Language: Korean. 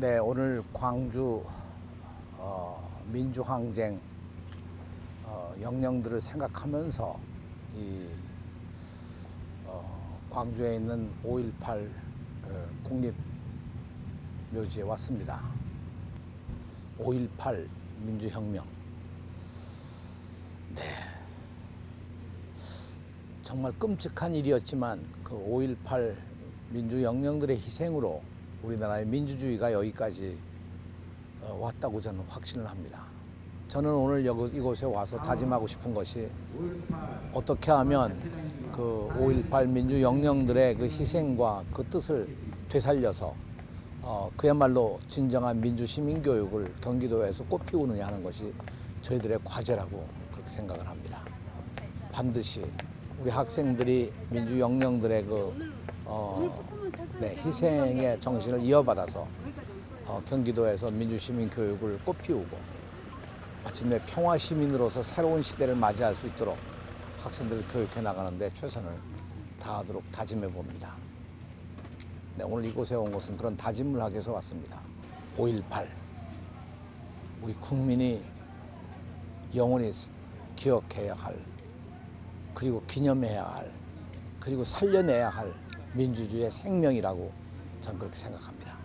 네, 오늘 광주 어, 민주항쟁 어, 영령들을 생각하면서 이 어, 광주에 있는 5.18 어, 국립묘지에 왔습니다. 5.18 민주혁명. 네. 정말 끔찍한 일이었지만 그 5.18 민주영령들의 희생으로 우리나라의 민주주의가 여기까지 어, 왔다고 저는 확신을 합니다. 저는 오늘 여기, 이곳에 와서 다짐하고 싶은 것이 어떻게 하면 그 5.18 민주 영령들의 그 희생과 그 뜻을 되살려서 어, 그야말로 진정한 민주 시민 교육을 경기도에서 꽃피우느냐 하는 것이 저희들의 과제라고 그렇게 생각을 합니다. 반드시 우리 학생들이 민주 영령들의 그 어, 네, 희생의 정신을 이어받아서 어, 경기도에서 민주시민 교육을 꽃피우고 마침내 평화 시민으로서 새로운 시대를 맞이할 수 있도록 학생들을 교육해 나가는데 최선을 다하도록 다짐해 봅니다. 네, 오늘 이곳에 온 것은 그런 다짐을 하기 위해서 왔습니다. 5.18 우리 국민이 영원히 기억해야 할 그리고 기념해야 할 그리고 살려내야 할 민주주의의 생명이라고 저는 그렇게 생각합니다.